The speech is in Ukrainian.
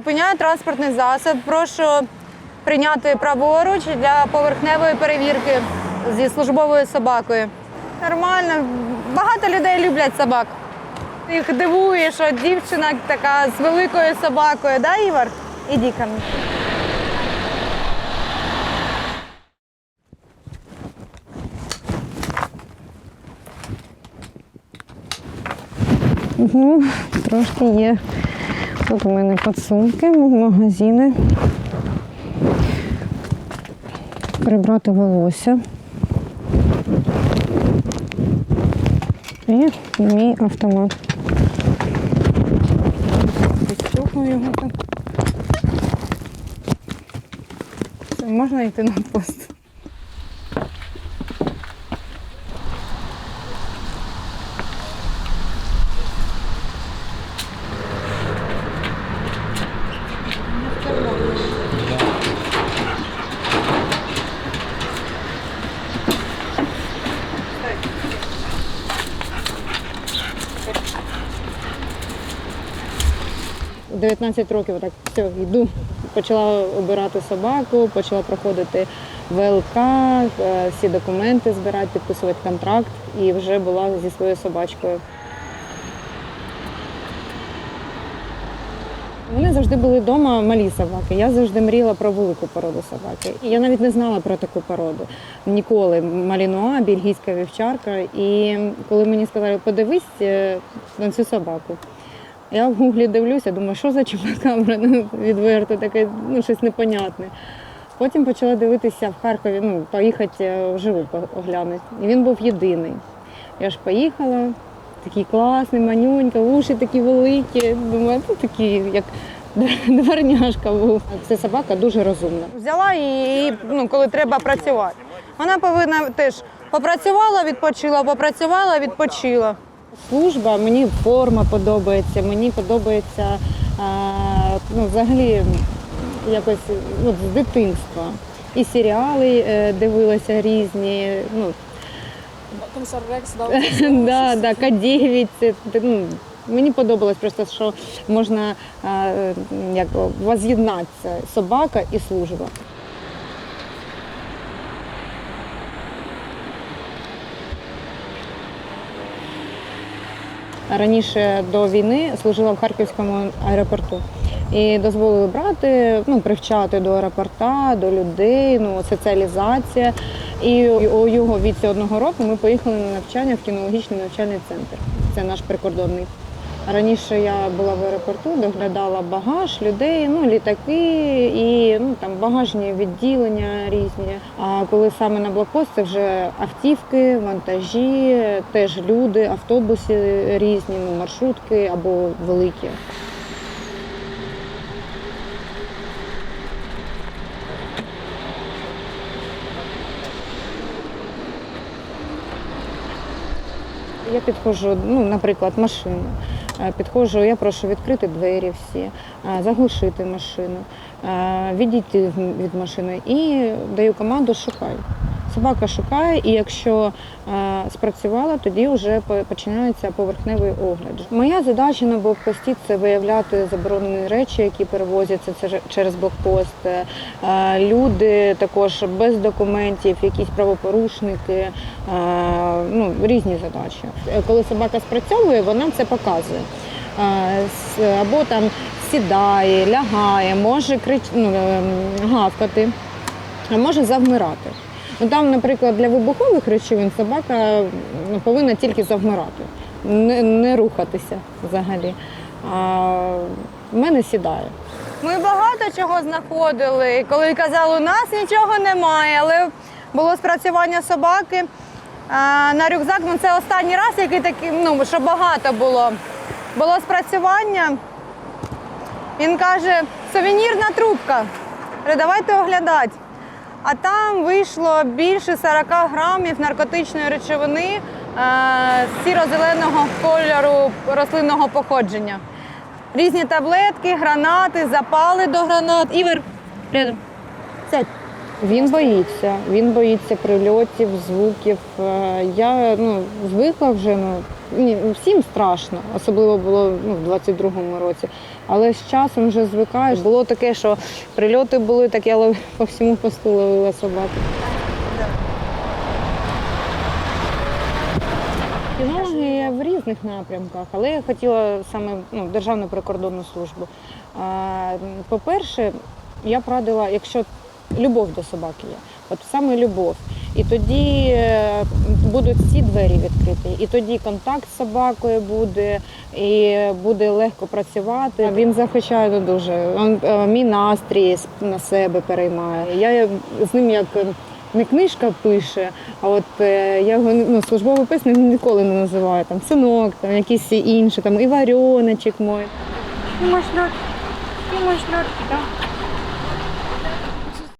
Зупиняю транспортний засіб. Прошу прийняти праворуч для поверхневої перевірки зі службовою собакою. Нормально. Багато людей люблять собак. Їх дивує, що дівчина така з великою собакою, да, Ігор? Іди ко мені. Ну, трошки є. Тут у мене підсумки, магазини. Прибрати волосся. І мій автомат. Підчухну його так. Можна йти на пост. 19 років так все, йду. Почала обирати собаку, почала проходити ВЛК, е, всі документи збирати, підписувати контракт і вже була зі своєю собачкою. Вони завжди були вдома малі собаки. Я завжди мріяла про велику породу собаки. І я навіть не знала про таку породу. Ніколи малінуа, бельгійська вівчарка. І коли мені сказали, подивись е, на цю собаку. Я в гуглі дивлюся, думаю, що за чупакабра, ну, відверто таке, ну, щось непонятне. Потім почала дивитися в Харкові, ну, поїхати е, вживу оглянути. І він був єдиний. Я ж поїхала, такий класний, манюнька, уші такі великі. Думаю, ну такий, як дворняшка був. Це собака дуже розумна. Взяла і ну, коли треба працювати. Вона повинна теж попрацювала, відпочила, попрацювала, відпочила. Служба, мені форма подобається, мені подобається ну, взагалі якось ну, з дитинства. І серіали е, дивилася різні. Ну, Комісар Рекс дав да, да, К9. ну, мені подобалось просто, що можна а, як, воз'єднатися собака і служба. Раніше до війни служила в Харківському аеропорту і дозволили брати, ну, привчати до аеропорта, до людей, ну, соціалізація. І у його віці одного року ми поїхали на навчання в кінологічний навчальний центр. Це наш прикордонний. Раніше я була в аеропорту, доглядала багаж людей, ну літаки і ну там багажні відділення різні. А коли саме на блокпост, це вже автівки, вантажі, теж люди, автобуси різні, ну маршрутки або великі. Я підходжу, ну, наприклад, машину. Е, Підходжу, я прошу відкрити двері всі, е, заглушити машину, е, відійти від машини і даю команду шукай. Собака шукає, і якщо спрацювала, тоді вже починається поверхневий огляд. Моя задача на блокпості це виявляти заборонені речі, які перевозяться через блокпост. Люди також без документів, якісь правопорушники, ну, різні задачі. Коли собака спрацьовує, вона це показує. Або там сідає, лягає, може крич... ну, ем, гавкати, а може завмирати. Ну, там, наприклад, для вибухових речовин собака повинна тільки завмирати, не, не рухатися взагалі. А в мене сідає. Ми багато чого знаходили. Коли казали, у нас нічого немає, але було спрацювання собаки. На рюкзак, ну це останній раз, який такий, ну, що багато було. Було спрацювання. Він каже, сувенірна трубка. Давайте оглядати. А там вийшло більше 40 грамів наркотичної речовини е, сіро-зеленого кольору рослинного походження. Різні таблетки, гранати, запали до гранат. Ігор, рядом. Сядь. Він боїться, він боїться прильотів, звуків. Е, Я ну, звикла вже, ну, ні, всім страшно, особливо було ну, в 22-му році. Але з часом вже звикаєш. Було таке, що прильоти були, так я лов- по всьому посту ловила собаки. Кінологи в різних напрямках, але я хотіла саме ну, Державну прикордонну службу. А, По-перше, я б радила, якщо любов до собаки є, от саме любов. І тоді е, будуть всі двері відкриті, і тоді контакт з собакою буде, і буде легко працювати. Він захищає дуже. Він, е, мій настрій на себе переймає. Я з ним як е, не книжка пише, а от я його ну, службовий пес ніколи не називаю. Там синок, там якісь інші, там і варіоночок мой. Ему шлет, да.